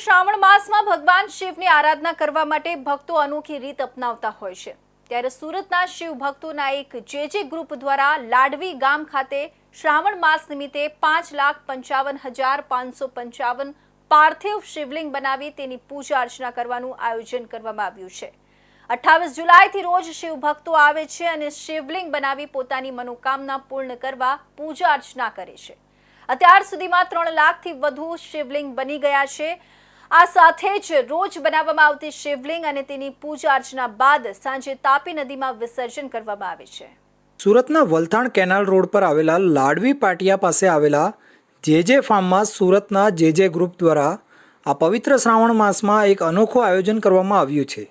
શ્રાવણ માસમાં ભગવાન શિવની આરાધના કરવા માટે ભક્તો અનોખી રીત અપનાવતા હોય છે. ત્યારે સુરતના શિવ ભક્તોના એક જે જે ગ્રુપ દ્વારા લાડવી ગામ ખાતે શ્રાવણ માસ નિમિત્તે પાંચ લાખ પંચાવન હજાર પાંચસો પંચાવન પાર્થિવ શિવલિંગ બનાવી તેની પૂજા અર્ચના કરવાનું આયોજન કરવામાં આવ્યું છે. અઠ્ઠાવીસ જુલાઈથી રોજ શિવ ભક્તો આવે છે અને શિવલિંગ બનાવી પોતાની મનોકામના પૂર્ણ કરવા પૂજા અર્ચના કરે છે. અત્યાર સુધીમાં ત્રણ લાખથી વધુ શિવલિંગ બની ગયા છે. આ સાથે જ રોજ બનાવવામાં આવતી શિવલિંગ અને તેની પૂજા અર્ચના બાદ સાંજે તાપી નદીમાં વિસર્જન કરવામાં આવે છે. સુરતના વલથાણ કેનાલ રોડ પર આવેલા લાડવી પાટિયા પાસે આવેલા જે જે ફાર્મમાં સુરતના જે જે ગ્રુપ દ્વારા આ પવિત્ર શ્રાવણ માસમાં એક અનોખું આયોજન કરવામાં આવ્યું છે.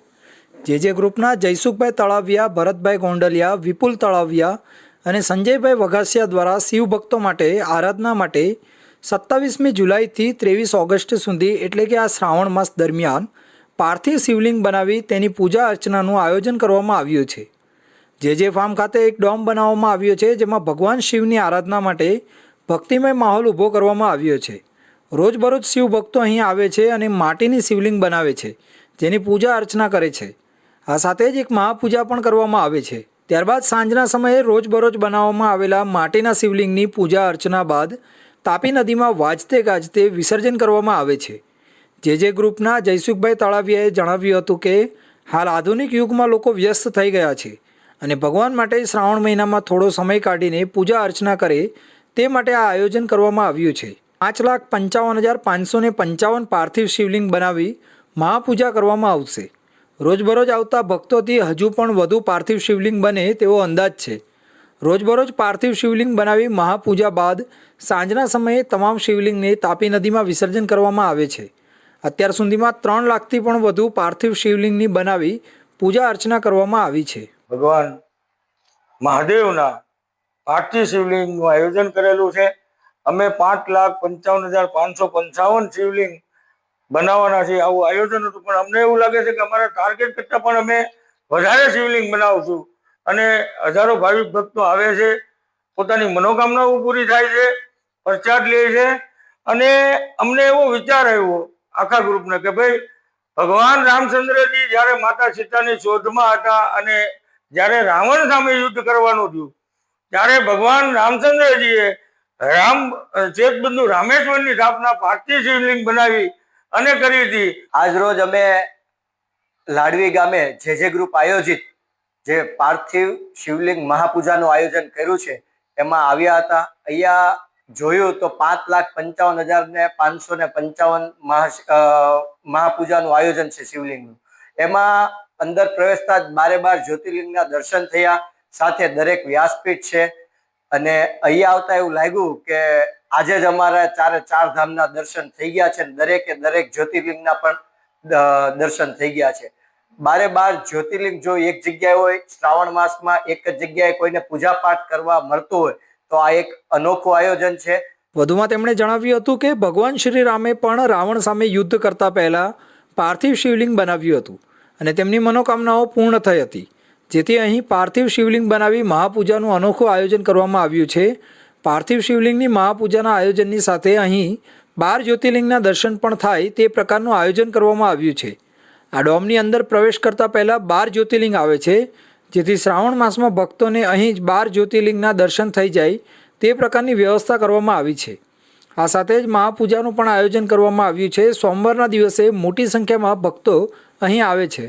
જે જે ગ્રુપના જયસુખભાઈ તળાવિયા, ભરતભાઈ ગોંડલિયા, વિપુલ તળાવિયા અને સંજયભાઈ વઘાસિયા દ્વારા શિવ ભક્તો માટે, આરાધના માટે સત્તાવીસમી જુલાઈથી ત્રેવીસ ઓગસ્ટ સુધી, એટલે કે આ શ્રાવણ માસ દરમિયાન પાર્થિવ શિવલિંગ બનાવી તેની પૂજા અર્ચનાનું આયોજન કરવામાં આવ્યું છે. જે જે ફાર્મ ખાતે એક ડોમ બનાવવામાં આવ્યો છે, જેમાં ભગવાન શિવની આરાધના માટે ભક્તિમય માહોલ ઊભો કરવામાં આવ્યો છે. રોજબરોજ શિવ ભક્તો અહીં આવે છે અને માટીની શિવલિંગ બનાવે છે, જેની પૂજા અર્ચના કરે છે. આ સાથે જ એક મહાપૂજા પણ કરવામાં આવે છે. ત્યારબાદ સાંજના સમયે રોજબરોજ બનાવવામાં આવેલા માટીના શિવલિંગની પૂજા અર્ચના બાદ તાપી નદીમાં વાજતે ગાજતે વિસર્જન કરવામાં આવે છે. જે જે ગ્રુપના જયસુખભાઈ તળાવિયાએ જણાવ્યું હતું કે, હાલ આધુનિક યુગમાં લોકો વ્યસ્ત થઈ ગયા છે અને ભગવાન માટે શ્રાવણ મહિનામાં થોડો સમય કાઢીને પૂજા અર્ચના કરે તે માટે આ આયોજન કરવામાં આવ્યું છે. પાંચ લાખ પંચાવન હજાર પાંચસો ને પંચાવન પાર્થિવ શિવલિંગ બનાવી મહાપૂજા કરવામાં આવશે. રોજબરોજ આવતા ભક્તોથી હજુ પણ વધુ પાર્થિવ શિવલિંગ બને તેવો અંદાજ છે. રોજબરોજ પાર્થિવ શિવલિંગ બનાવી મહાપૂજા બાદ સાંજના સમયે તમામ શિવલિંગને તાપી નદીમાં વિસર્જન કરવામાં આવે છે. અત્યાર સુધીમાં ત્રણ લાખથી પણ વધુ પાર્થિવ શિવલિંગની બનાવી પૂજા અર્ચના કરવામાં આવી છે. ભગવાન મહાદેવના પાર્થિવ શિવલિંગનું આયોજન કરેલું છે. અમે પાંચ લાખ પંચાવન હજાર પાંચસો પંચાવન શિવલિંગ બનાવવાના છે આવું આયોજન હતું. પણ અમને એવું લાગે છે કે અમારા ટાર્ગેટ કરતાં પણ અમે વધારે શિવલિંગ બનાવશું. અને હજારો ભાવિક ભક્તો આવે છે, પોતાની મનોકામનાઓ પૂરી થાય છે, પ્રસાદ લે છે. અને અમને એવો વિચાર આવ્યો આખા ગ્રુપને કે ભાઈ, ભગવાન રામચંદ્રજી જ્યારે માતા સીતાની શોધમાં હતા અને જ્યારે રાવણ સામે યુદ્ધ કરવાનું થયું, ત્યારે ભગવાન રામચંદ્રજીએ રામ, ચેતબંધુ રામેશ્વરની સ્થાપના પાર્થિવ શિવલિંગ બનાવી અને કરી હતી. આજ રોજ અમે લાડવી ગામે જે જે ગ્રુપ આયોજિત જે પાર્થિવ શિવલિંગ મહાપૂજાનું આયોજન કર્યું છે, એમાં આવ્યા હતા. અહીંયા જોયું તો પાંચ લાખ પંચાવન હજાર ને પાંચસો ને પંચાવન મહા મહાપૂજાનું આયોજન છે શિવલિંગનું. એમાં અંદર પ્રવેશતા જ બારે બાર જ્યોતિર્લિંગના દર્શન થયા, સાથે દરેક વ્યાસપીઠ છે. અને અહીંયા આવતા એવું લાગ્યું કે આજે જ અમારા ચારે ચાર ધામના દર્શન થઈ ગયા છે દરેકે દરેક જ્યોતિર્લિંગના પણ દર્શન થઈ ગયા છે. બારે બાર જ્યોતિર્લિંગ જો એક જગ્યાએ હોય, શ્રાવણ માસમાં એક જ જગ્યાએ કોઈને પૂજા પાઠ કરવા મળતું હોય, તો આ એક અનોખું આયોજન છે. વધુમાં તેમણે જણાવ્યું હતું કે ભગવાન શ્રી રામે પણ રાવણ સામે યુદ્ધ કરતા પહેલા પાર્થિવ શિવલિંગ બનાવ્યું હતું અને તેમની મનોકામનાઓ પૂર્ણ થઈ હતી. જેથી અહીં પાર્થિવ શિવલિંગ બનાવી મહાપૂજાનું અનોખું આયોજન કરવામાં આવ્યું છે. પાર્થિવ શિવલિંગની મહાપૂજાના આયોજનની સાથે અહીં બાર જ્યોતિર્લિંગના દર્શન પણ થાય તે પ્રકારનું આયોજન કરવામાં આવ્યું છે. આ ડોમની અંદર પ્રવેશ કરતા પહેલાં બાર જ્યોતિર્લિંગ આવે છે, જેથી શ્રાવણ માસમાં ભક્તોને અહીં જ બાર જ્યોતિર્લિંગના દર્શન થઈ જાય તે પ્રકારની વ્યવસ્થા કરવામાં આવી છે. આ સાથે જ મહાપૂજાનું પણ આયોજન કરવામાં આવ્યું છે. સોમવારના દિવસે મોટી સંખ્યામાં ભક્તો અહીં આવે છે.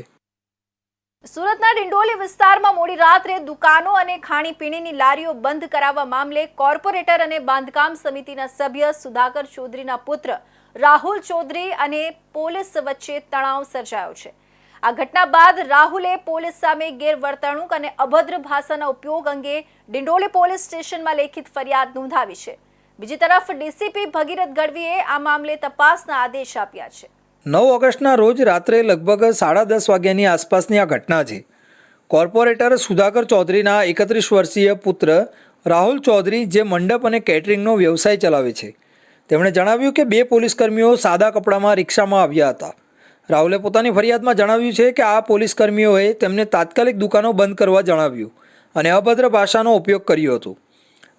સુરતના ડિંડોલી વિસ્તારમાં મોડી રાત્રે દુકાનો અને ખાણીપીણીની લારીઓ બંધ કરાવવા મામલે કોર્પોરેટર અને બાંધકામ સમિતિના સભ્ય સુધાકર ચૌધરીના પુત્ર રાહુલ ચૌધરી અને પોલીસ વચ્ચે તણાવ સર્જાયો છે. આ ઘટના બાદ રાહુલે પોલીસ સામે ગેરવર્તણૂક અને અભદ્ર ભાષાના ઉપયોગ અંગે ડિંડોલી પોલીસ સ્ટેશનમાં લેખિત ફરિયાદ નોંધાવી છે. બીજી તરફ ડીસીપી ભગીરથ ગઢવીએ આ મામલે તપાસના આદેશ આપ્યા છે. નવ ઓગસ્ટના રોજ રાત્રે લગભગ સાડા દસ વાગ્યાની આસપાસની આ ઘટના છે. કોર્પોરેટર સુધાકર ચૌધરીના એકત્રીસ વર્ષીય પુત્ર રાહુલ ચૌધરી જે મંડપ અને કેટરિંગનો વ્યવસાય ચલાવે છે. તેમણે જણાવ્યું કે બે પોલીસકર્મીઓ સાદા કપડામાં રિક્ષામાં આવ્યા હતા. રાહુલે પોતાની ફરિયાદમાં જણાવ્યું છે કે આ પોલીસકર્મીઓએ તેમને તાત્કાલિક દુકાનો બંધ કરવા જણાવ્યું અને અભદ્ર ભાષાનો ઉપયોગ કર્યો હતો.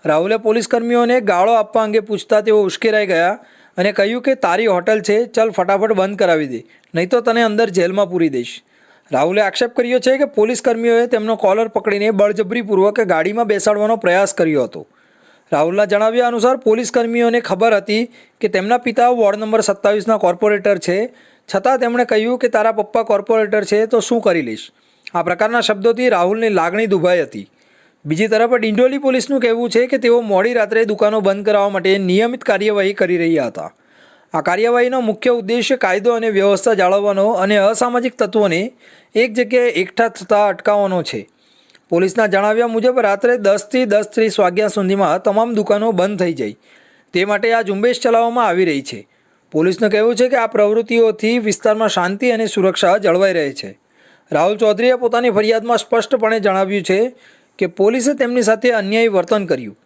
રાહુલે પોલીસકર્મીઓને ગાળો આપવા અંગે પૂછતા તેઓ ઉશ્કેરાઈ ગયા અને કહ્યું કે તારી હોટલ છે, ચાલ ફટાફટ બંધ કરાવી દે, નહીં તો તને અંદર જેલમાં પૂરી દઈશ. રાહુલે આક્ષેપ કર્યો છે કે પોલીસ કર્મીઓએ તેમનો કોલર પકડીને બળજબરીપૂર્વક ગાડીમાં બેસાડવાનો પ્રયાસ કર્યો હતો. રાહુલના જણાવ્યા અનુસાર પોલીસ કર્મીઓને ખબર હતી કે તેમના પિતા વોર્ડ નંબર સત્તાવીસના કોર્પોરેટર છે. છતાં તેમણે કહ્યું કે તારા પપ્પા કોર્પોરેટર છે તો શું કરી લઈશ? આ પ્રકારના શબ્દોથી રાહુલની લાગણી દુભાઈ હતી. બીજી તરફ ડિંડોલી પોલીસનું કહેવું છે કે તેઓ મોડી રાત્રે દુકાનો બંધ કરાવવા માટે નિયમિત કાર્યવાહી કરી રહ્યા હતા. આ કાર્યવાહીનો મુખ્ય ઉદ્દેશ્ય કાયદો અને વ્યવસ્થા જાળવવાનો અને અસામાજિક તત્વોને એક જગ્યાએ એકઠા થતાં અટકાવવાનો છે. પોલીસના જણાવ્યા મુજબ રાત્રે દસથી દસ ત્રીસ વાગ્યા સુધીમાં તમામ દુકાનો બંધ થઈ જાય તે માટે આ ઝુંબેશ ચલાવવામાં આવી રહી છે. પોલીસનું કહેવું છે કે આ પ્રવૃત્તિઓથી વિસ્તારમાં શાંતિ અને સુરક્ષા જળવાઈ રહે છે. રાહુલ ચૌધરીએ પોતાની ફરિયાદમાં સ્પષ્ટપણે જણાવ્યું છે કે પોલીસે તેમની સાથે અન્યાયી વર્તન કર્યું.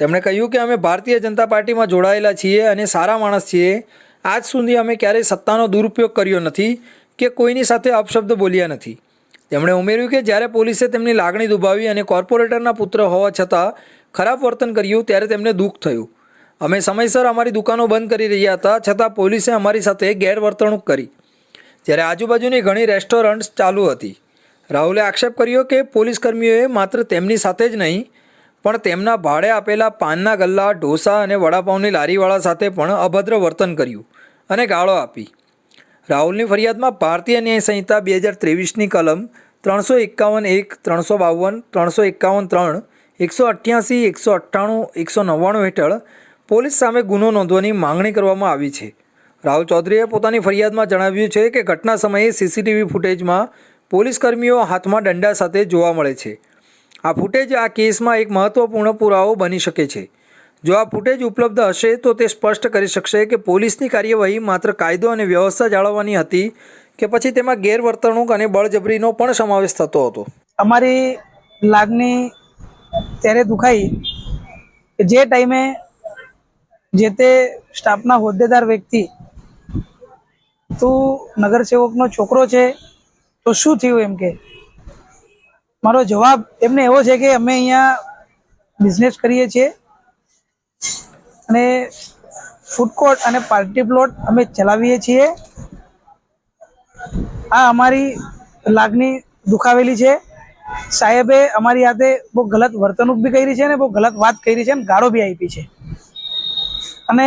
તેમણે કહ્યું કે અમે ભારતીય જનતા પાર્ટીમાં જોડાયેલા છીએ અને સારા માણસ છીએ. આજ સુધી અમે ક્યારેય સત્તાનો દુરુપયોગ કર્યો નથી કે કોઈની સાથે અપશબ્દ બોલ્યા નથી. તેમણે ઉમેર્યું કે જ્યારે પોલીસે તેમની લાગણી દુભાવી અને કોર્પોરેટરના પુત્ર હોવા છતાં ખરાબ વર્તન કર્યું ત્યારે તેમને દુઃખ થયું. અમે સમયસર અમારી દુકાનો બંધ કરી રહ્યા હતા, છતાં પોલીસે અમારી સાથે ગેરવર્તણૂક કરી. જ્યારે આજુબાજુની ઘણી રેસ્ટોરન્ટ્સ ચાલુ હતી. રાહુલે આક્ષેપ કર્યો કે પોલીસ કર્મીઓએ માત્ર તેમની સાથે જ નહીં, પણ તેમના ભાડે આપેલા પાનના ગલ્લા, ઢોસા અને વડાપાઉંની લારીવાળા સાથે પણ અભદ્ર વર્તન કર્યું અને ગાળો આપી. રાહુલની ફરિયાદમાં ભારતીય ન્યાય સંહિતા બે હજાર ત્રેવીસની કલમ ત્રણસો એકાવન એક ત્રણસો બાવન, ત્રણસો એકાવન, ત્રણ, એકસો અઠ્યાસી, એકસો અઠ્ઠાણું, એકસો નવ્વાણું હેઠળ પોલીસ સામે ગુનો નોંધવાની માંગણી કરવામાં આવી છે. રાહુલ ચૌધરીએ પોતાની ફરિયાદમાં જણાવ્યું છે કે ઘટના સમયે સીસીટીવી ફૂટેજમાં પોલીસકર્મીઓ હાથમાં દંડા સાથે જોવા મળે છે. આ ફૂટેજ આ કેસમાં એક મહત્વપૂર્ણ પુરાવો બની શકે છે. જો આ ફૂટેજ ઉપલબ્ધ હશે, તો તે સ્પષ્ટ કરી શકશે કે પોલીસની કાર્યવાહી માત્ર કાયદો અને વ્યવસ્થા જાળવવાની હતી કે પછી તેમાં ગેરવર્તણૂક અને બળજબરીનો પણ સમાવેશ થતો હતો. અમારી લાગણી ત્યારે દુખાઈ જે ટાઈમે જે તે સ્ટાફના હોદ્દેદાર વ્યક્તિ તું નગરસેવકનો છોકરો છે, તો શું થયું એમ કે? મારો જવાબ એમને એવો છે કે અમે અહીંયા બિઝનેસ કરીએ છીએ. અને ફૂડ કોર્ટ અને પાર્ટી પ્લોટ અમે ચલાવીએ છીએ. આ અમારી લાગણી દુખાવેલી છે. સાહેબે અમારી હાથે બહુ ગલત વર્તણૂક બી કરી છે ને બહુ ગલત વાત કરી છે અને ગાળો બી આપી છે. અને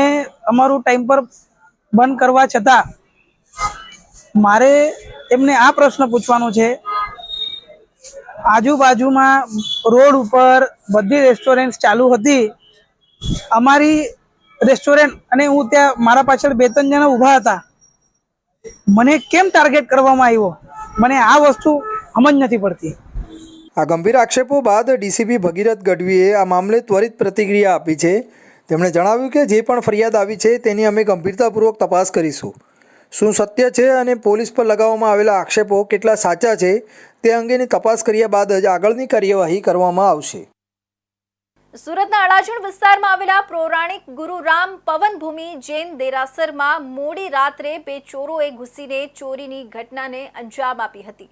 અમારું ટાઈમ પર બંધ કરવા છતાં મારે એમને આ પ્રશ્ન પૂછવાનો છે. આજુબાજુમાં રોડ ઉપર બધી રેસ્ટોરન્ટ ચાલુ હતી. અમારી રેસ્ટોરન્ટ અને હું ત્યાં મારા પાછળ બે ત્રણ જણા ઊભા હતા. મને કેમ ટાર્ગેટ કરવામાં આવ્યો? મને આ વસ્તુ સમજ નથી પડતી. આ ગંભીર આક્ષેપો બાદ ડીસીપી ભગીરથ ગઢવીએ આ મામલે ત્વરિત પ્રતિક્રિયા આપી છે. તેમણે જણાવ્યું કે જે પણ ફરિયાદ આવી છે તેની અમે ગંભીરતાપૂર્વક તપાસ કરીશું. શું સત્ય છે અને પોલીસ પર લગાવવામાં આવેલા આક્ષેપો કેટલા સાચા છે તે અંગેની તપાસ કર્યા બાદ જ આગળની કાર્યવાહી કરવામાં આવશે. સુરતના અડાજણ વિસ્તારમાં આવેલા પૌરાણિક ગુરુરામ પવનભૂમિ જૈન દેરાસરમાં મોડી રાત્રે બે ચોરોએ ઘૂસીને ચોરીની ઘટનાને અંજામ આપી હતી.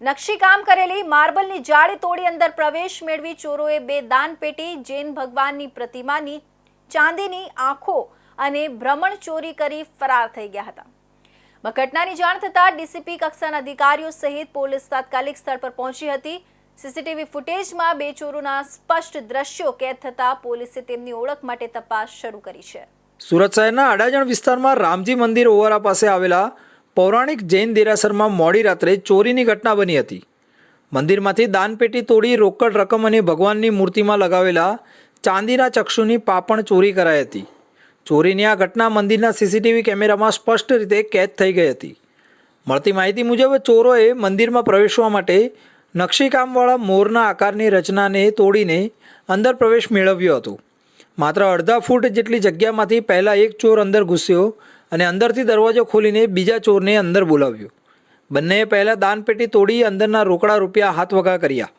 નકશીકામ કરેલી માર્બલની જાળી તોડી અંદર પ્રવેશ મેળવી ચોરોએ બે દાનપેટી જૈન ભગવાનની પ્રતિમાની ચાંદીની આંખો અને ભ્રમણ ચોરી કરી ફરાર થઈ ગયા હતા. ઘટનાની જાણ થતાં ડીસીપી કક્ષાના અધિકારીઓ સહિત પોલીસ તાત્કાલિક સ્થળ પર પહોંચી હતી. સીસીટીવી ફૂટેજમાં બે ચોરોના સ્પષ્ટ દ્રશ્યો કેદ થતાં પોલીસે તેમની ઓળખ માટે તપાસ શરૂ કરી છે. સુરત શહેરના અડાજણ વિસ્તારમાં રામજી મંદિર ઓવરા પાસે આવેલા પૌરાણિક જૈન દેરાસરમાં મોડી રાત્રે ચોરીની ઘટના બની હતી. મંદિરમાંથી દાનપેટી તોડી રોકડ રકમ અને ભગવાનની મૂર્તિમાં લગાવેલા ચાંદીના ચક્ષુની પાપણ ચોરી કરાઈ હતી. ચોરીની આ ઘટના મંદિરના સીસીટીવી કેમેરામાં સ્પષ્ટ રીતે કેદ થઈ ગઈ હતી. મળતી માહિતી મુજબ ચોરોએ મંદિરમાં પ્રવેશવા માટે નકશીકામવાળા મોરના આકારની રચનાને તોડીને અંદર પ્રવેશ મેળવ્યો હતો. માત્ર અડધા ફૂટ જેટલી જગ્યામાંથી પહેલાં એક ચોર અંદર ઘૂસ્યો અને અંદરથી દરવાજો ખોલીને બીજા ચોરને અંદર બોલાવ્યો. બંનેએ પહેલાં દાનપેટી તોડી અંદરના રોકડા રૂપિયા હાથ વગા કર્યા.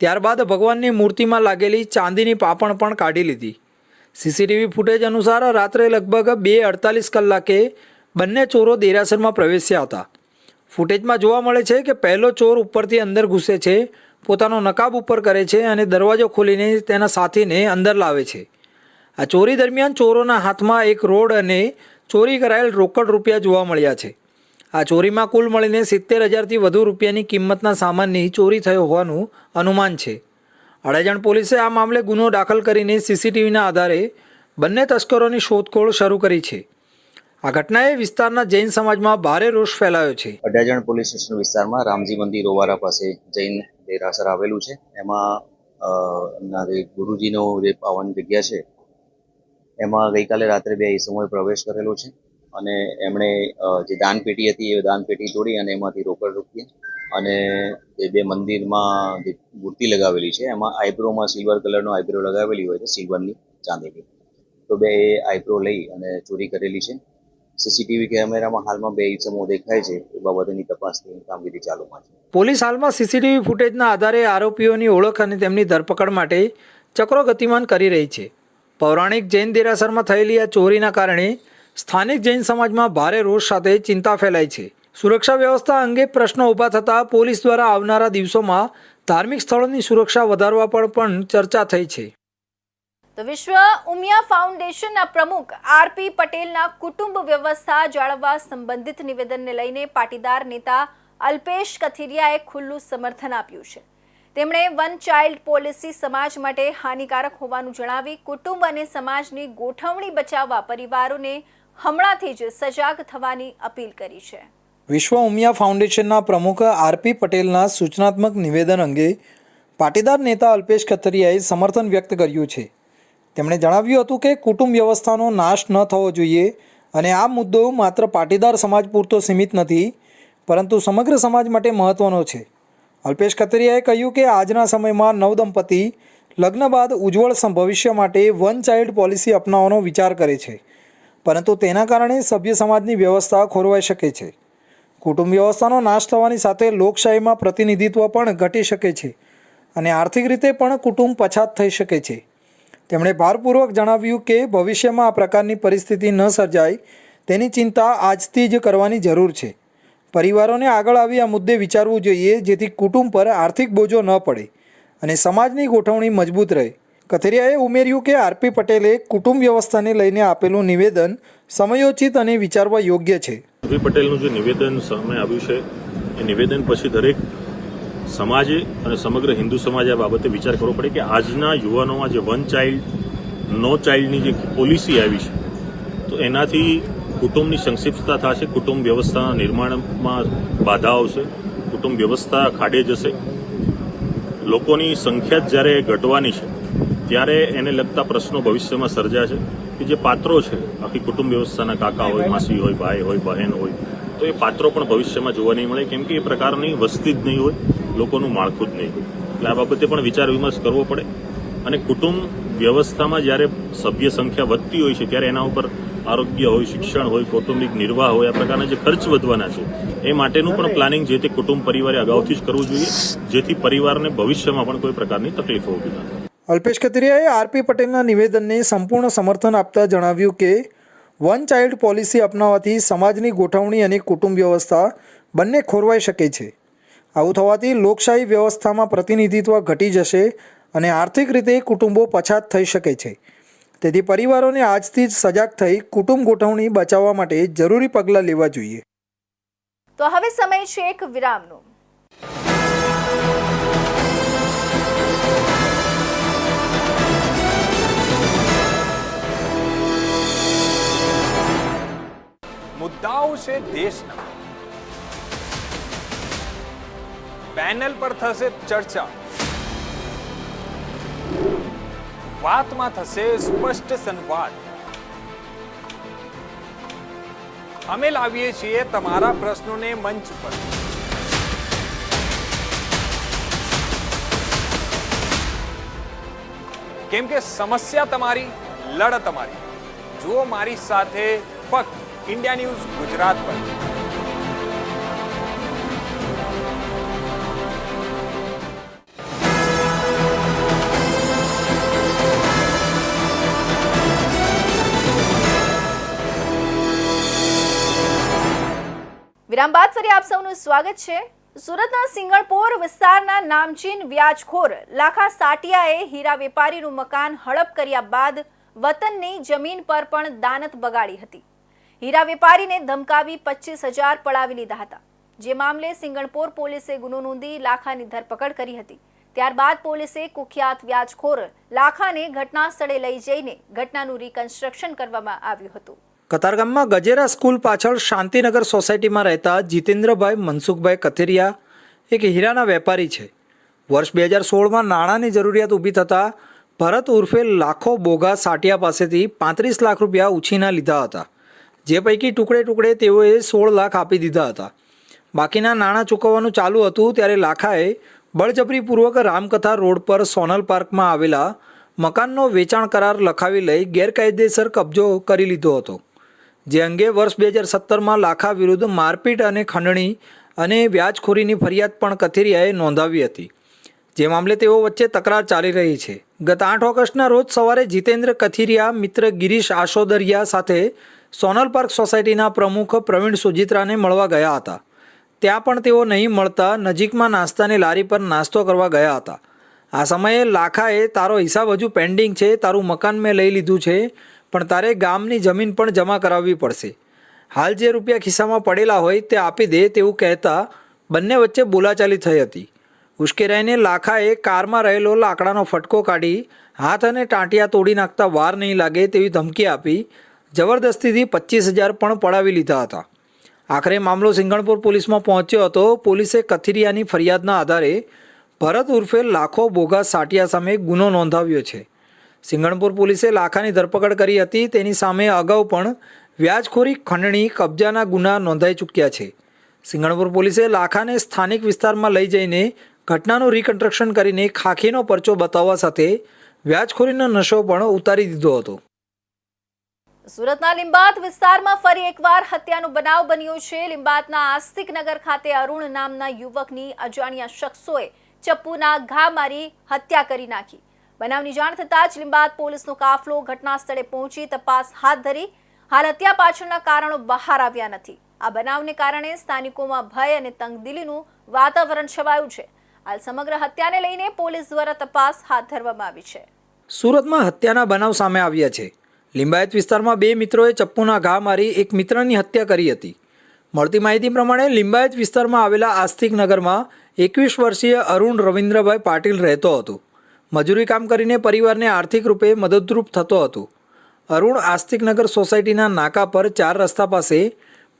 ત્યારબાદ ભગવાનની મૂર્તિમાં લાગેલી ચાંદીની પાપણ પણ કાઢી લીધી. સીસીટીવી ફૂટેજ અનુસાર રાત્રે લગભગ બે અડતાલીસ કલાકે બંને ચોરો દેરાસરમાં પ્રવેશ્યા હતા. ફૂટેજમાં જોવા મળે છે કે પહેલો ચોર ઉપરથી અંદર ઘૂસે છે, પોતાનો નકાબ ઉપર કરે છે અને દરવાજો ખોલીને તેના સાથીને અંદર લાવે છે. આ ચોરી દરમિયાન ચોરોના હાથમાં એક રોડ અને ચોરી કરાયેલ રોકડ રૂપિયા જોવા મળ્યા છે. આ ચોરીમાં કુલ મળીને સિત્તેર હજારથી વધુ રૂપિયાની કિંમતના સામાનની ચોરી થયો હોવાનું અનુમાન છે. અડાજણ પોલીસે આ મામલે ગુનો દાખલ કરીને સીસીટીવીના આધારે બંને તસ્કરોની શોધખોળ શરૂ કરી છે. આ ઘટનાએ વિસ્તારના જૈન સમાજમાં ભારે રોષ ફેલાયો છે. અડાજણ પોલીસ સ્ટેશન વિસ્તારમાં રામજી મંદિર ઓવારા પાસે જૈન દેરાસર આવેલું છે. એમાં જે ગુરુજીનો જે પાવન જગ્યા છે. એમાં ગઈકાલે રાત્રે બે ઈસમોએ પ્રવેશ કરેલો છે અને એમણે જે દાનપેટી હતી એ દાનપેટી તોડી અને એમાંથી રોકડ રોકી અને એ બે મંદિરમાં જે મૂર્તિ લગાવેલી છે, એમાં આઈબ્રોમાં સિલ્વર કલરનો આઈબ્રો લગાવેલી હોય છે, સિલ્વરની ચાંદીની. તો બે આઈબ્રો લઈ અને ચોરી કરેલી છે. સીસીટીવી કેમેરામાં હાલમાં બે ઇસમો દેખાય છે, એ બાબતેની તપાસની કામગીરી ચાલુમાં છે. પોલીસ હાલમાં સીસીટીવી ફૂટેજના આધારે આરોપીઓની ઓળખ અને તેમની ધરપકડ માટે ચક્રો ગતિમાન કરી રહી છે. પૌરાણિક જૈન દેરાસરમાં થયેલી આ ચોરીના કારણે સ્થાનિક જૈન સમાજમાં ભારે રોષ સાથે ચિંતા ફેલાઈ છે. સુરક્ષા વ્યવસ્થા અંગે પ્રશ્નો ઊભા થતાં પોલીસ દ્વારા આવનારા દિવસોમાં ધાર્મિક સ્થળોની સુરક્ષા વધારવા પર પણ ચર્ચા થઈ છે. તો વિશ્વ ઉમિયા ફાઉન્ડેશનના પ્રમુખ આરપી પટેલના કુટુંબ વ્યવસ્થા જાળવવા સંબંધિત નિવેદનને લઈને પાટીદાર નેતા અલ્પેશ કથિરિયાએ ખુલ્લું સમર્થન આપ્યું છે. તેમણે વન ચાઇલ્ડ પોલિસી સમાજ માટે હાનિકારક હોવાનું જણાવી કુટુંબ અને સમાજની ગોઠવણી બચાવવા પરિવારોને હમણાંથી જ સજાગ થવાની અપીલ કરી છે. વિશ્વ ઉમિયા ફાઉન્ડેશનના પ્રમુખ આરપી પટેલના સૂચનાત્મક નિવેદન અંગે પાટીદાર નેતા અલ્પેશ કથરિયાએ સમર્થન વ્યક્ત કર્યું છે. તેમણે જણાવ્યું હતું કે કુટુંબ વ્યવસ્થાનો નાશ ન થવો જોઈએ અને આ મુદ્દો માત્ર પાટીદાર સમાજ પૂરતો સીમિત નથી, પરંતુ સમગ્ર સમાજ માટે મહત્ત્વનો છે. અલ્પેશ કતરિયાએ કહ્યું કે આજના સમયમાં નવદંપતિ લગ્ન બાદ ઉજ્જવળ ભવિષ્ય માટે વન ચાઇલ્ડ પોલિસી અપનાવવાનો વિચાર કરે છે, પરંતુ તેના કારણે સભ્ય સમાજની વ્યવસ્થા ખોરવાઈ શકે છે. કુટુંબ વ્યવસ્થાનો નાશ થવાની સાથે લોકશાહીમાં પ્રતિનિધિત્વ પણ ઘટી શકે છે અને આર્થિક રીતે પણ કુટુંબ પછાત થઈ શકે છે. તેમણે ભારપૂર્વક જણાવ્યું કે ભવિષ્યમાં આ પ્રકારની પરિસ્થિતિ ન સર્જાય, તેની ચિંતા આજથી જ કરવાની જરૂર છે. પરિવારોને આગળ આવી આ મુદ્દે વિચારવું જોઈએ, જેથી કુટુંબ પર આર્થિક બોજો ન પડે અને સમાજની ગોઠવણી મજબૂત રહે. કથેરિયાએ ઉમેર્યું કે આરપી પટેલે કુટુંબ વ્યવસ્થાને લઈને આપેલું નિવેદન સમયોચિત અને વિચારવા યોગ્ય છે. આરપી પટેલનું જે નિવેદન સામે આવ્યું છે, એ નિવેદન પછી દરેક સમાજે અને સમગ્ર હિન્દુ સમાજે આ બાબતે વિચાર કરવો પડે કે આજના યુવાનોમાં જે વન ચાઇલ્ડ, નો ચાઇલ્ડની જે પોલિસી આવી છે, તો એનાથી કુટુંબની સંક્ષિપ્તતા થશે, કુટુંબ વ્યવસ્થાના નિર્માણમાં બાધા આવશે, કુટુંબ વ્યવસ્થા ખાડે જશે. લોકોની સંખ્યા જ જ્યારે ઘટવાની છે, ત્યારે એને લગતા પ્રશ્નો ભવિષ્યમાં સર્જાશે કે જે પાત્રો છે, આખી કુટુંબ વ્યવસ્થાના કાકા હોય, માસી હોય, ભાઈ હોય, બહેન હોય, તો એ પાત્રો પણ ભવિષ્યમાં જોવા નહીં મળે, કેમ કે એ પ્રકારની વસ્તી જ નહીં હોય. લોકોનું માળખું જ નહીં. એટલે આ બાબતે પણ વિચાર વિમર્શ કરવો પડે. અને કુટુંબ વ્યવસ્થામાં જ્યારે સભ્ય સંખ્યા વધતી હોય છે, ત્યારે એના ઉપર આરોગ્ય હોય, શિક્ષણ હોય, કૌટુંબિક નિર્વાહ હોય, આ પ્રકારના જે ખર્ચ વધવાના છે, એ માટેનું પણ પ્લાનિંગ જે તે કુટુંબ પરિવારે અગાઉથી જ કરવું જોઈએ, જેથી પરિવારને ભવિષ્યમાં પણ કોઈ પ્રકારની તકલીફો ઊભી ન થાય. અલ્પેશ કથિરિયાએ આરપી પટેલના નિવેદનને સંપૂર્ણ સમર્થન આપતા જણાવ્યું કે, વન ચાઇલ્ડ પોલિસી અપનાવવાથી સમાજની ગોઠવણી અને કુટુંબ વ્યવસ્થા બંને ખોરવાઈ શકે છે. આવું થવાથી લોકશાહી વ્યવસ્થામાં પ્રતિનિધિત્વ ઘટી જશે અને આર્થિક રીતે કુટુંબો પછાત થઈ શકે છે. તેથી પરિવારોને આજથી જ સજાગ થઈ કુટુંબ ગોઠવણી બચાવવા માટે જરૂરી પગલાં લેવા જોઈએ. તો હવે સમય છે એક વિરામનો. મુદ્દાઓ છે દેશના. પેનલ પર થશે ચર્ચા. વાતમાં થશે સ્પષ્ટ સંવાદ. અમે લાવીએ છીએ તમારા પ્રશ્નોને મંચ પર. કેમ કે સમસ્યા તમારી, લડત તમારી. જુઓ મારી સાથે ફક્ત ઇન્ડિયા ન્યૂઝ ગુજરાત પર. વિરામ બાદ ફરી આપ સૌનું સ્વાગત છે. સુરતના સિંગણપોર વિસ્તારના નામચીન વ્યાજખોર લાખા સાટિયાએ હીરા વેપારીનું મકાન હડપ કર્યા બાદ વતનની જમીન પર પણ દાનત બગાડી હતી. હીરા વેપારીને ધમકાવી પચીસ હજાર પડાવી લીધા હતા. જે મામલે સિંગણપોર પોલીસે ગુનો નોંધી લાખાની ધરપકડ કરી હતી. ત્યારબાદ પોલીસે કુખ્યાત વ્યાજખોર લાખાને ઘટના સ્થળે લઈ જઈને ઘટનાનું રિકન્સ્ટ્રક્શન કરવામાં આવ્યું હતું. કતારગામમાં ગજેરા સ્કૂલ પાછળ શાંતિનગર સોસાયટીમાં રહેતા જીતેન્દ્રભાઈ મનસુખભાઈ કથેરિયા એક હીરાના વેપારી છે. વર્ષ બે હજાર સોળમાં નાણાંની જરૂરિયાત ઊભી થતાં ભરત ઉર્ફે લાખો બોગા સાટિયા પાસેથી પાંત્રીસ લાખ રૂપિયા ઉછીના લીધા હતા. જે પૈકી ટુકડે ટુકડે તેઓએ સોળ લાખ આપી દીધા હતા. બાકીના નાણાં ચૂકવવાનું ચાલુ હતું ત્યારે લાખાએ બળજબરીપૂર્વક રામકથા રોડ પર સોનલ પાર્કમાં આવેલા મકાનનો વેચાણ કરાર લખાવી લઈ ગેરકાયદેસર કબજો કરી લીધો હતો. જે અંગે વર્ષ બે હજાર સત્તરમાં લાખા વિરુદ્ધ મારપીટ અને ખંડણી અને વ્યાજખોરીની ફરિયાદ પણ કથેરિયાએ નોંધાવી હતી. જે મામલે તેઓ વચ્ચે તકરાર ચાલી રહી છે. ગત આઠ ઓગસ્ટના રોજ સવારે જીતેન્દ્ર કથિરિયા, મિત્ર ગિરીશ આશોદરિયા સાથે સોનલ પાર્ક સોસાયટીના પ્રમુખ પ્રવીણ સુજિત્રાને મળવા ગયા હતા. ત્યાં પણ તેઓ નહીં મળતા નજીકમાં નાસ્તાની લારી પર નાસ્તો કરવા ગયા હતા. આ સમયે લાખાએ, તારો હિસાબ હજુ પેન્ડિંગ છે, તારું મકાન મેં લઈ લીધું છે પણ તારે ગામની જમીન પણ જમા કરાવવી પડશે. હાલ જે રૂપિયા ખિસ્સામાં પડેલા હોય તે આપી દે તેવું કહેતા બંને વચ્ચે બોલાચાલી થઈ હતી. ઉશ્કેરાઈને લાખાએ કારમાં રહેલો લાકડાનો ફટકો કાઢી હાથ અને ટાંટિયા તોડી નાખતા વાર નહીં લાગે તેવી ધમકી આપી જબરદસ્તીથી પચીસ હજાર પણ પડાવી લીધા હતા. આખરે મામલો સિંગણપુર પોલીસમાં પહોંચ્યો હતો. પોલીસે કથિરિયાની ફરિયાદના આધારે ભરત ઉર્ફે લાખો બોગા સાટિયા સામે ગુનો નોંધાવ્યો છે. સિંગણપુર પોલીસે લાખાની ધરપકડ કરી હતી. તેની સામે અગાઉ પણ વ્યાજખોરી, ખંડણી, કબજાના ગુના નોંધાઈ ચૂક્યા છે. સિંગણપુર પોલીસે લાખાને સ્થાનિક વિસ્તારમાં લઈ જઈને ઘટનાનું રિકન્સ્ટ્રક્શન કરીને ખાખીનો પરચો બતાવવા સાથે વ્યાજખોરીનો નશો પણ ઉતારી દીધો હતો. સુરતના લિંબાત વિસ્તારમાં ફરી એકવાર હત્યાનો બનાવ બન્યો છે. લિંબાતના આસ્તિક નગર ખાતે અરુણ નામના યુવકની અજાણ્યા શખ્સોએ ચપ્પુના ઘા મારી હત્યા કરી નાખી. બનાવની જાણ થતાં જ લીંબાદ પોલીસનો કાફલો ઘટના સ્થળે પહોંચી તપાસ હાથ ધરી હાલ હત્યા પાછળના કારણો બહાર આવ્યા નથી. આ બનાવને કારણે સ્થાનિકોમાં ભય અને તંગદિલીનું વાતાવરણ છવાયું છે. હાલ સમગ્ર હત્યાને લઈને પોલીસ દ્વારા તપાસ હાથ ધરવામાં આવી છે. સુરતમાં હત્યાના બનાવ સામે આવ્યા છે. લિંબાયત વિસ્તારમાં બે મિત્રોએ ચપ્પુના ઘા મારી એક મિત્રની હત્યા કરી હતી. મળતી માહિતી પ્રમાણે લિંબાયત વિસ્તારમાં આવેલા આસ્તિક નગરમાં એકવીસ વર્ષીય અરુણ રવિન્દ્રભાઈ પાટીલ રહેતો હતો. મજૂરી કામ કરીને પરિવારને આર્થિક રૂપે મદદરૂપ થતો હતો. અરુણ આસ્તિકનગર સોસાયટીના નાકા પર ચાર રસ્તા પાસે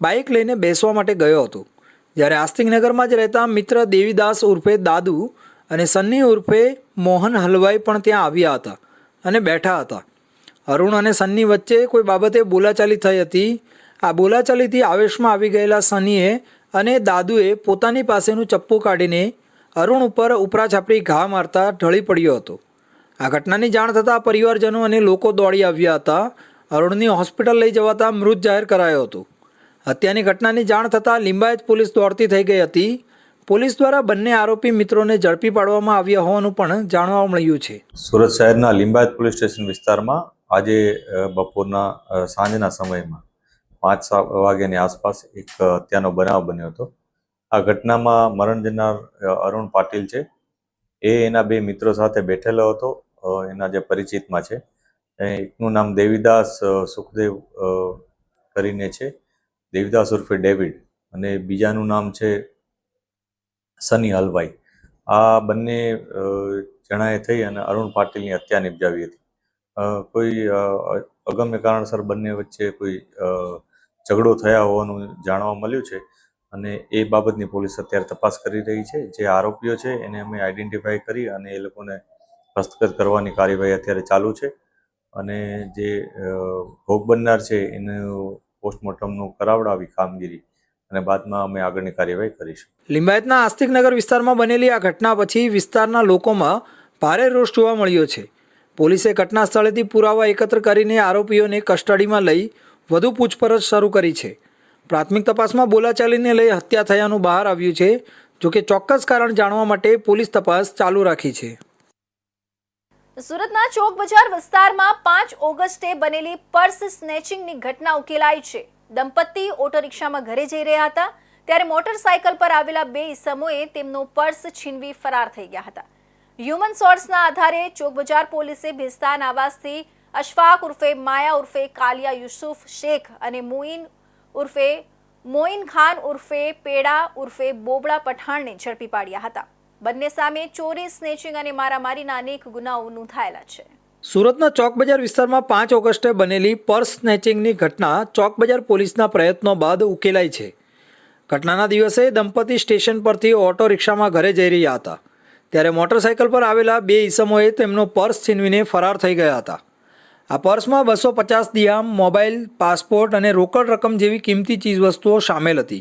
બાઇક લઈને બેસવા માટે ગયો હતો. જ્યારે આસ્તિકનગરમાં જ રહેતા મિત્ર દેવીદાસ ઉર્ફે દાદુ અને સન્ની ઉર્ફે મોહન હલવાઈ પણ ત્યાં આવ્યા હતા અને બેઠા હતા. અરુણ અને સન્ની વચ્ચે કોઈ બાબતે બોલાચાલી થઈ હતી. આ બોલાચાલીથી આવેશમાં આવી ગયેલા સનીએ અને દાદુએ પોતાની પાસેનું ચપ્પુ કાઢીને અરુણ ઉપર ઉપરાછાપડી ઘા મારતા ઢળી પડ્યો હતો. આ ઘટનાની જાણ થતાં પરિવારજનો અને લોકો દોડી આવ્યા હતા. અરુણની હોસ્પિટલ લઈ જવાતા મૃત જાહેર કરાયો હતો. હત્યાની ઘટનાની જાણ થતાં લિંબાયત પોલીસ દોડતી થઈ ગઈ હતી. પોલીસ દ્વારા બંને આરોપી મિત્રોને ઝડપી પાડવામાં આવ્યા હોવાનું પણ જાણવા મળ્યું છે. સુરત શહેરના લિંબાયત પોલીસ સ્ટેશન વિસ્તારમાં આજે બપોરના સાંજના સમયમાં પાંચ વાગ્યાની આસપાસ એક હત્યાનો બનાવ બન્યો હતો. આ ઘટનામાં મરણ જનાર અરુણ પાટીલ છે. એ એના બે મિત્રો સાથે બેઠેલો હતો એના જે પરિચિતમાં છે. એકનું નામ દેવીદાસ સુખદેવ કરીને છે. દેવીદાસ ઉર્ફે ડેવિડ અને બીજાનું નામ છે સની હલવાઈ. આ બંને જણાએ થઈ અને અરુણ પાટીલની હત્યા નિપજાવી હતી. કોઈ અગમ્ય કારણસર બંને વચ્ચે કોઈ ઝઘડો થયા હોવાનું જાણવા મળ્યું છે. અને એ બાબતની પોલીસ અત્યારે તપાસ કરી રહી છે. જે આરોપીઓ છે, એને અમે આઈડેન્ટિફાઈ કરી અને એ લોકોને હસ્તગત કરવાની કાર્યવાહી અત્યારે ચાલુ છે. અને જે ભોગ બનનાર છે, એનું પોસ્ટમોર્ટમનું કરાવડાવી કામગીરી અને બાદમાં અમે આગળની કાર્યવાહી કરીશું. લિંબાયતના આસ્તિકનગર વિસ્તારમાં બનેલી આ ઘટના પછી વિસ્તારના લોકોમાં ભારે રોષ જોવા મળ્યો છે. પોલીસે ઘટના સ્થળેથી પુરાવા એકત્ર કરીને આરોપીઓને કસ્ટડીમાં લઈ વધુ પૂછપરછ શરૂ કરી છે. પ્રાથમિક તપાસમાં બોલાચાલીને લઈ હત્યા થયાનું બહાર આવ્યું છે, જોકે ચોક્કસ કારણ જાણવા માટે પોલીસ તપાસ ચાલુ રાખી છે. સુરતના ચોક બજાર વિસ્તારમાં પાંચ ઓગસ્ટે બનેલી પર્સ સ્નેચિંગની ઘટના ઉકેલાઈ છે. દંપતી ઓટો રિક્ષામાં ઘરે જઈ રહ્યા હતા, ત્યારે મોટરસાયકલ પર આવેલા બે ઇસમોએ તેમનો પર્સ છીનવી ફરાર થઈ ગયા હતા. હ્યુમન સોર્સના આધારે ચોક બજાર પોલીસે ભેસ્તાન આવાસથી અશફાક ઉર્ફે માયા ઉર્ફે કાલિયા યુસુફ શેખ અને મોઇન ઉર્ફે મોઇન ખાન ઉર્ફે પેડા ઉર્ફે બોબડા પઠાણને ઝડપી પાડ્યા હતા. બંને સામે ચોરી, સ્નેચિંગ અને મારામારીના અનેક ગુનાઓ નોંધાયેલા છે. સુરતના ચોક બજાર વિસ્તારમાં પાંચ ઓગસ્ટે બનેલી પર્સ સ્નેચિંગની ઘટના ચોક બજાર પોલીસના પ્રયત્નો બાદ ઉકેલાઈ છે. ઘટનાના દિવસે દંપતી સ્ટેશન પરથી ઓટો રિક્ષામાં ઘરે જઈ રહ્યા હતા. ત્યારે મોટરસાઇકલ પર આવેલા બે ઈસમોએ તેમનો પર્સ છીનવીને ફરાર થઈ ગયા હતા. આ પર્સમાં બસો પચાસ દિયામ, મોબાઈલ, પાસપોર્ટ અને રોકડ રકમ જેવી કિંમતી ચીજવસ્તુઓ સામેલ હતી.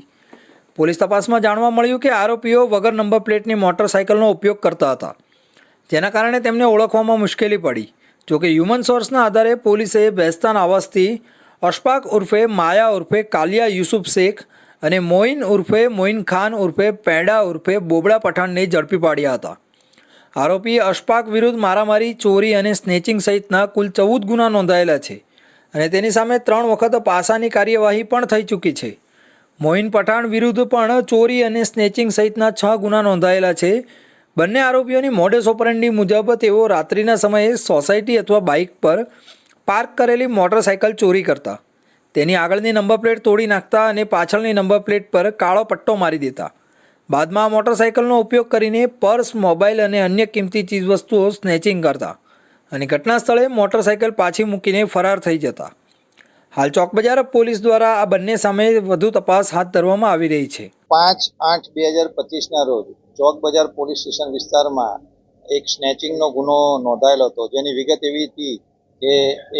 પોલીસ તપાસમાં જાણવા મળ્યું કે આરોપીઓ વગર નંબર પ્લેટની મોટરસાઇકલનો ઉપયોગ કરતા હતા. જેના કારણે તેમને ઓળખવામાં મુશ્કેલી પડી. જોકે હ્યુમન સોર્સના આધારે પોલીસે બેસ્તાન આવાસથી અશફાક ઉર્ફે માયા ઉર્ફે કાલિયા યુસુફ શેખ અને મોઇન ઉર્ફે મોઇન ખાન ઉર્ફે પેડા ઉર્ફે બોબડા પઠાણને ઝડપી પાડ્યા હતા. આરોપી અશફાક વિરુદ્ધ મારામારી, ચોરી અને સ્નેચિંગ સહિતના કુલ ચૌદ ગુના નોંધાયેલા છે અને તેની સામે ત્રણ વખત પાસાની કાર્યવાહી પણ થઈ ચૂકી છે. મોઇન પઠાણ વિરુદ્ધ પણ ચોરી અને સ્નેચિંગ સહિતના છ ગુના નોંધાયેલા છે. બંને આરોપીઓની મોડેસ ઓપરેન્ડી મુજબ તેઓ રાત્રિના સમયે સોસાયટી અથવા બાઇક પર પાર્ક કરેલી મોટરસાઇકલ ચોરી કરતા. તેની આગળની નંબર પ્લેટ તોડી નાખતા અને પાછળની નંબર પ્લેટ પર કાળો પટ્ટો મારી દેતા. બાદમાં આ મોટરસાઇકલનો ઉપયોગ કરીને પર્સ, મોબાઈલ અને અન્ય કિંમતી ચીજવસ્તુઓ સ્નેચિંગ કરતા. અને ઘટના સ્થળે મોટરસાઇકલ પાછી મૂકીને ફરાર થઈ જતા. હાલ ચોક બજાર પોલીસ દ્વારા આ બંને સામે વધુ તપાસ હાથ ધરવામાં આવી રહી છે. પાંચ આઠ બે હજાર પચીસના રોજ ચોક બજાર પોલીસ સ્ટેશન વિસ્તારમાં એક સ્નેચિંગનો ગુનો નોંધાયેલો હતો. જેની વિગત એવી હતી કે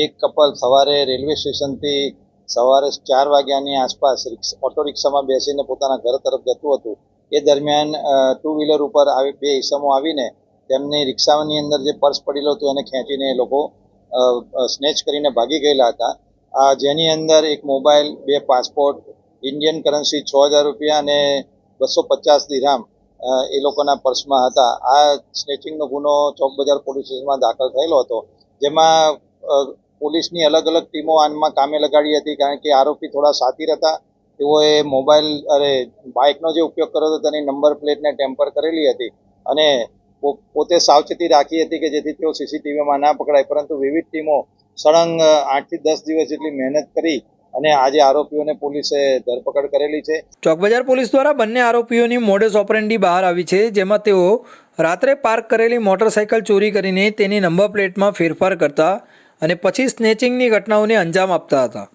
એક કપલ સવારે રેલવે સ્ટેશનથી સવારે ચાર વાગ્યાની આસપાસ ઓટો રિક્ષામાં બેસીને પોતાના ઘર તરફ જતું હતું. એ દરમિયાન ટુ વ્હીલર ઉપર આવી બે ઈસમો આવીને તેમની રિક્ષાની અંદર જે પર્સ પડેલું હતું એને ખેંચીને એ લોકો સ્નેચ કરીને ભાગી ગયેલા હતા. આ જેની અંદર એક મોબાઈલ, બે પાસપોર્ટ, ઇન્ડિયન કરન્સી છ હજાર રૂપિયા અને બસો પચાસ દિરામ એ લોકોના પર્સમાં હતા. આ સ્નેચિંગનો ગુનો ચોક બજાર પોલીસ સ્ટેશનમાં દાખલ થયેલો હતો. જેમાં પોલીસની અલગ અલગ ટીમો આનમાં કામે લગાડી હતી કારણ કે આરોપી થોડા સાતીર હતા. તેઓએ મોબાઈલ અરે બાઇકનો જે ઉપયોગ કર્યો હતો તેની નંબર પ્લેટને ટેમ્પર કરેલી હતી અને પોતે સાવચેતી રાખી હતી કે જેથી તેઓ સીસીટીવીમાં ના પકડાય. પરંતુ વિવિધ ટીમો સળંગ આઠથી દસ દિવસ જેટલી મહેનત કરી અને આજે આરોપીઓને પોલીસે ધરપકડ કરેલી છે. ચોકબજાર પોલીસ દ્વારા બંને આરોપીઓની મોડેસ ઓપરેન્ડી બહાર આવી છે, જેમાં તેઓ રાત્રે પાર્ક કરેલી મોટરસાઇકલ ચોરી કરીને તેની નંબર પ્લેટમાં ફેરફાર કરતા અને પછી સ્નેચિંગની ઘટનાઓને અંજામ આપતા હતા.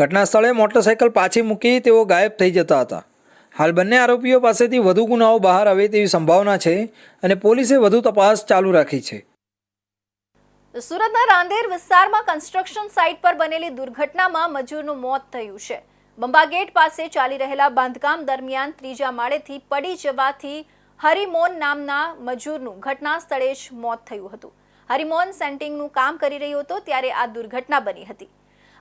ઘટના સ્થળે મોટરસાઇકલ પાછી મૂકી તેઓ ગાયબ થઈ જતા હતા. હાલ બંને આરોપીઓ પાસેથી વધુ ગુનાઓ બહાર આવે તેવી સંભાવના છે અને પોલીસે વધુ તપાસ ચાલુ રાખી છે. સુરતના રાંદેર વિસ્તારમાં કન્સ્ટ્રક્શન સાઇટ પર બનેલી દુર્ઘટનામાં મજૂરનું મોત થયું છે. બંબા ગેટ પાસે ચાલી રહેલા બાંધકામ દરમિયાન ત્રીજા માળેથી પડી જવાથી હરિમોન નામના મજૂરનું ઘટના સ્થળે જ મોત થયું હતું. હરિમોન સેન્ટિંગનું કામ કરી રહ્યો હતો ત્યારે આ દુર્ઘટના બની હતી.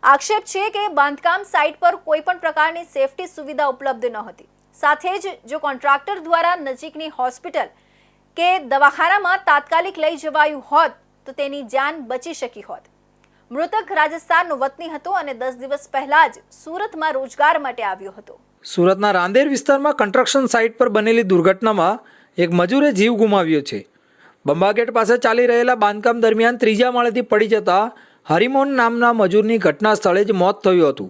આક્ષેપ છે કે બાંધકામ સાઇટ પર કોઈ પણ પ્રકારની સેફટી સુવિધા ઉપલબ્ધ ન હતી. સાથે જ જો કોન્ટ્રાક્ટર દ્વારા નજીકની હોસ્પિટલ કે દવાખાનામાં તાત્કાલિક લઈ જવાયું હોત, તો તેની જાન બચી શકી હોત. મૃતક રાજસ્થાનનો વતની હતો અને દસ દિવસ પહેલા જ સુરતમાં રોજગાર માટે આવ્યો હતો. સુરતના રાંદેર વિસ્તારમાં કન્સ્ટ્રક્શન સાઇટ પર બનેલી દુર્ઘટનામાં એક મજૂરે જીવ ગુમાવ્યો છે. બંબાગેટ પાસે ચાલી રહેલા બાંધકામ દરમિયાન ત્રીજા માળેથી પડી જતા હરિમોન નામના મજૂરની ઘટના સ્થળે જ મોત થયું હતું.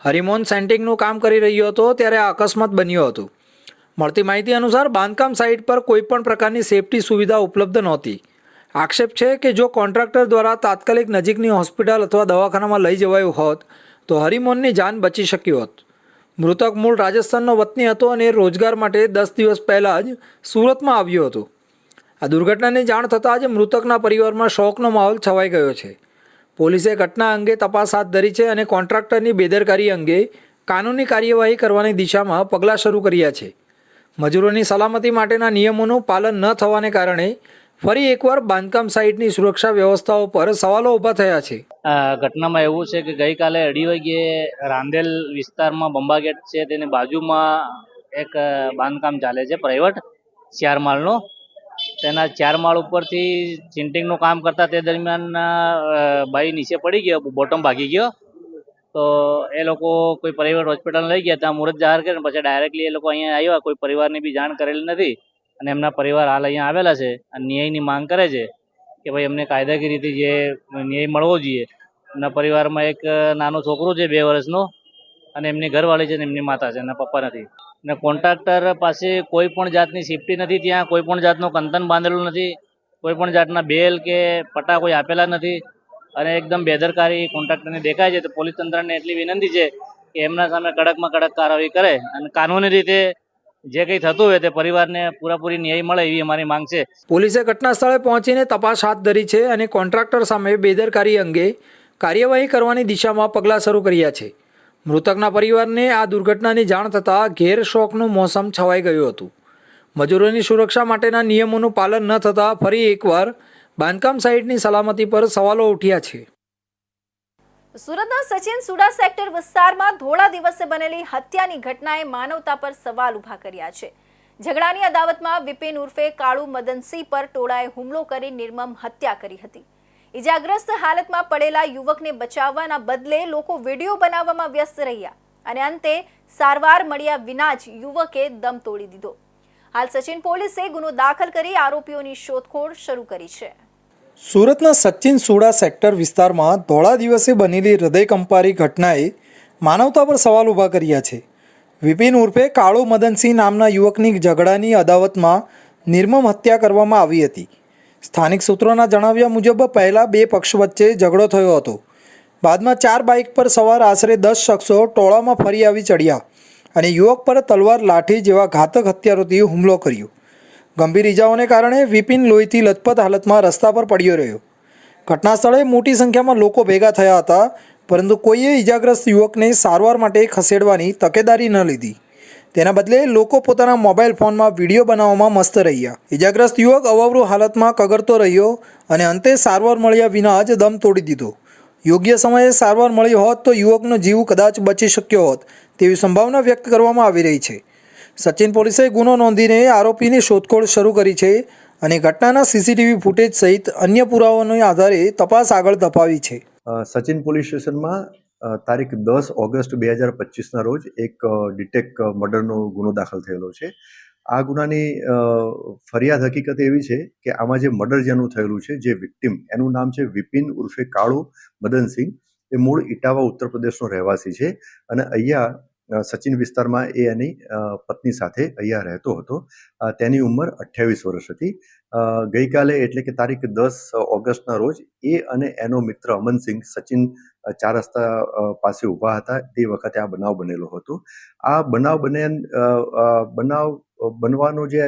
હરિમોહન સેન્ટિંગનું કામ કરી રહ્યો હતો ત્યારે આ અકસ્માત બન્યો હતો. મળતી માહિતી અનુસાર બાંધકામ સાઇટ પર કોઈપણ પ્રકારની સેફટી સુવિધા ઉપલબ્ધ નહોતી. આક્ષેપ છે કે જો કોન્ટ્રાક્ટર દ્વારા તાત્કાલિક નજીકની હોસ્પિટલ અથવા દવાખાનામાં લઈ જવાયું હોત, તો હરિમોનની જાન બચી શકી હોત. મૃતક મૂળ રાજસ્થાનનો વતની હતો અને રોજગાર માટે દસ દિવસ પહેલાં જ સુરતમાં આવ્યો હતો. આ દુર્ઘટનાની જાણ થતાં જ મૃતકના પરિવારમાં શોકનો માહોલ છવાઈ ગયો છે. પોલીસે ઘટના અંગે તપાસ હાથ ધરી છે અને કોન્ટ્રાક્ટરની બેદરકારી અંગે કાનૂની કાર્યવાહી કરવાની દિશામાં પગલાં શરૂ કર્યા છે. મજૂરોની સલામતી માટેના નિયમોનું પાલન ન થવાને કારણે ફરી એકવાર બાંધકામ સાઇટની સુરક્ષા વ્યવસ્થાઓ પર સવાલો ઊભા થયા છે. ઘટનામાં એવું છે કે ગઈકાલે અઢી વાગ્યે રાંદેલ વિસ્તારમાં બંબા ગેટ છે, તેની બાજુમાં એક બાંધકામ ચાલે છે, પ્રાઇવેટ ચાર માળનું તેના ચાર માળ ઉપરથી સિન્ટિંગનું કામ કરતા તે દરમિયાન ભાઈ નીચે પડી ગયો, બોટમ ભાગી ગયો. તો એ લોકો કોઈ પ્રાઇવેટ હોસ્પિટલ લઈ ગયા, ત્યાં મુહૂર્ત જાહેર કરીને પછી ડાયરેક્ટલી એ લોકો અહીંયા આવ્યા, કોઈ પરિવારની બી જાણ કરેલી નથી. અને એમના પરિવાર હાલ અહીંયા આવેલા છે અને ન્યાયની માંગ કરે છે કે ભાઈ એમને કાયદાકીય રીતે જે ન્યાય મળવો જોઈએ. એમના પરિવારમાં એક નાનો છોકરો છે બે વર્ષનો અને એમની ઘરવાળી છે ને એમની માતા છે એના પપ્પા નથી. ને કોન્ટ્રાક્ટર પાસે કોઈ પણ જાતની સેફટી નથી ત્યાં, કોઈ પણ જાતનું કંતન બાંધેલું નથી, કોઈ પણ જાતના બેલ કે પટ્ટા કોઈ આપેલા નથી. અને એકદમ બેદરકારી કોન્ટ્રાક્ટરને દેખાય છે. તો પોલીસ તંત્રને એટલી વિનંતી છે કે એમના સામે કડકમાં કડક કાર્યવાહી કરે અને કાનૂની રીતે જે કંઈ થતું હોય તે પરિવારને પૂરેપૂરી ન્યાય મળે એવી અમારી માંગ છે. પોલીસે ઘટના સ્થળે પહોંચીને તપાસ હાથ ધરી છે અને કોન્ટ્રાક્ટર સામે બેદરકારી અંગે કાર્યવાહી કરવાની દિશામાં પગલાં શરૂ કર્યા છે. મૃતકના પરિવારને આ દુર્ઘટનાની જાણ થતાં ઘેર શોકનું મોસમ છવાઈ ગયું હતું. મજૂરોની સુરક્ષા માટેના નિયમોનું પાલન ન થતાં ફરી એકવાર બાંધકામ સાઇટની સલામતી પર સવાલો ઉઠ્યા છે. સુરતના સચિન સુડા સેક્ટર વિસ્તારમાં ધોળા દિવસે બનેલી હત્યાની ઘટનાએ માનવતા પર સવાલ ઊભા કર્યા છે. ઝઘડાની અદાવતમાં વિપિન ઉર્ફે કાળુ મદનસિંહ પર ટોળાએ હુમલો કરી નિર્મમ હત્યા કરી હતી. ઇજાગ્રસ્ત હાલતમાં પડેલા યુવકને બચાવવાના બદલે લોકો વીડિયો બનાવવામાં વ્યસ્ત રહ્યા અને અંતે સારવાર મળ્યા વિના જ યુવકે દમ તોડી દીધો. હાલ સચિન પોલીસે ગુનો દાખલ કરી આરોપીઓની શોધખોળ શરૂ કરી છે. સુરતના સચિન સોડા સેક્ટર વિસ્તારમાં ધોળા દિવસે બનેલી હૃદયકંપારી ઘટનાએ માનવતા પર સવાલ ઊભા કર્યા છે. વિપિન ઉર્ફે કાળુ મદનસિંહ નામના યુવકની ઝઘડાની અદાવતમાં નિર્મમ હત્યા કરવામાં આવી હતી. સ્થાનિક સૂત્રોના જણાવ્યા મુજબ પહેલાં બે પક્ષ વચ્ચે ઝઘડો થયો હતો. બાદમાં ચાર બાઇક પર સવાર આશરે દસ શખ્સો ટોળામાં ફરી આવી ચડ્યા અને યુવક પર તલવાર લાઠી જેવા ઘાતક હથિયારોથી હુમલો કર્યો. ગંભીર ઇજાઓને કારણે વિપિન લોહીથી લથપથ હાલતમાં રસ્તા પર પડ્યો રહ્યો. ઘટના સ્થળે મોટી સંખ્યામાં લોકો ભેગા થયા હતા, પરંતુ કોઈએ ઇજાગ્રસ્ત યુવકને સારવાર માટે ખસેડવાની તકેદારી ન લીધી. તેના બદલે લોકો પોતાના મોબાઈલ ફોનમાં વીડિયો બનાવવામાં મસ્ત રહ્યા. ઇજાગ્રસ્ત યુવક અવાવરુ હાલતમાં કગરતો રહ્યો અને અંતે સારવાર મળ્યા વિના જ દમ તોડી દીધો. યોગ્ય સમયે સારવાર મળી હોત તો યુવકનો જીવ કદાચ બચી શક્યો હોત તેવી સંભાવના વ્યક્ત કરવામાં આવી રહી છે. સચિન પોલીસે ગુનો નોંધીને આરોપીની શોધખોળ શરૂ કરી છે અને ઘટનાના સીસીટીવી ફૂટેજ સહિત અન્ય પુરાવાઓના આધારે તપાસ આગળ ધપાવી છે. સચિન પોલીસ સ્ટેશનમાં તારીખ દસ ઓગસ્ટ બે હજાર પચીસના રોજ એક ડિટેક મર્ડરનો ગુનો દાખલ થયેલો છે. આ ગુનાની ફરિયાદ હકીકત એવી છે કે આમાં જે મર્ડર જેનું થયેલું છે, જે વિક્ટિમ, એનું નામ છે વિપિન ઉર્ફે કાળુ મદનસિંહ, એ મૂળ ઇટાવા, ઉત્તર પ્રદેશનો રહેવાસી છે અને અહીંયા સચિન વિસ્તારમાં એ એની પત્ની સાથે અહીંયા રહેતો હતો. તેની ઉંમર અઠ્યાવીસ વર્ષ હતી. ગઈકાલે એટલે કે તારીખ દસ ઓગસ્ટના રોજ એ અને એનો મિત્ર અમનસિંહ, સચિન ચાર રસ્તા પાસે ઊભા હતા. તે વખતે આ બનાવ બનેલો હતો. આ બનાવ બને બનાવ બનવાનો જે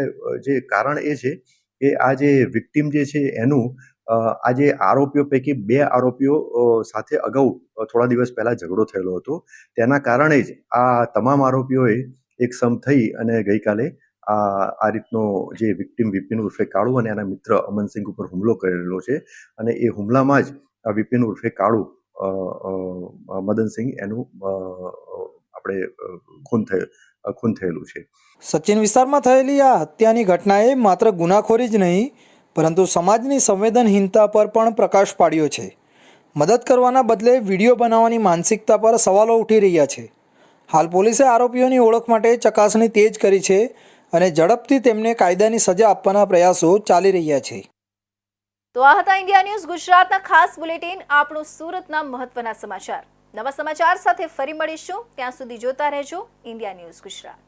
જે કારણ એ છે કે આ જે વિક્ટિમ જે છે એનું આજે આરોપીઓ પૈકી બે આરોપીઓ સાથે અગાઉ થોડા દિવસ પહેલા ઝઘડો થયેલો હતો. તેના કારણે જ આ તમામ આરોપીઓએ એક સમ થઈ અને ગઈકાલે આ રીતનો જે વિક્ટિમ વિપિન ઉર્ફે કાળુ અને એના મિત્ર અમનસિંહ ઉપર હુમલો કરેલો છે અને એ હુમલામાં જ આ વિપિન ઉર્ફે કાળુ મદનસિંહ એનું આપણે ખૂન થયે ખૂન થયેલું છે. સચિન વિસ્તારમાં થયેલી આ હત્યાની ઘટનાએ માત્ર ગુનાખોરી જ નહીં, પરંતુ સમાજની સંવેદનહીનતા પર પણ પ્રકાશ પાડ્યો છે. મદદ કરવાના બદલે વીડિયો બનાવવાની માનસિકતા પર સવાલો ઉઠી રહ્યા છે. હાલ પોલીસે આરોપીઓની ઓળખ માટે ચકાસણી તેજ કરી છે અને ઝડપથી તેમને કાયદાની સજા આપવાના પ્રયાસો ચાલી રહ્યા છે. તો આ હતા ઇન્ડિયા ન્યૂઝ ગુજરાતના ખાસ બુલેટિન, આપણું સુરતના મહત્વના સમાચાર. નવા સમાચાર સાથે ફરી મળીશું. ત્યાં સુધી જોતા રહેજો ઇન્ડિયા ન્યૂઝ ગુજરાત.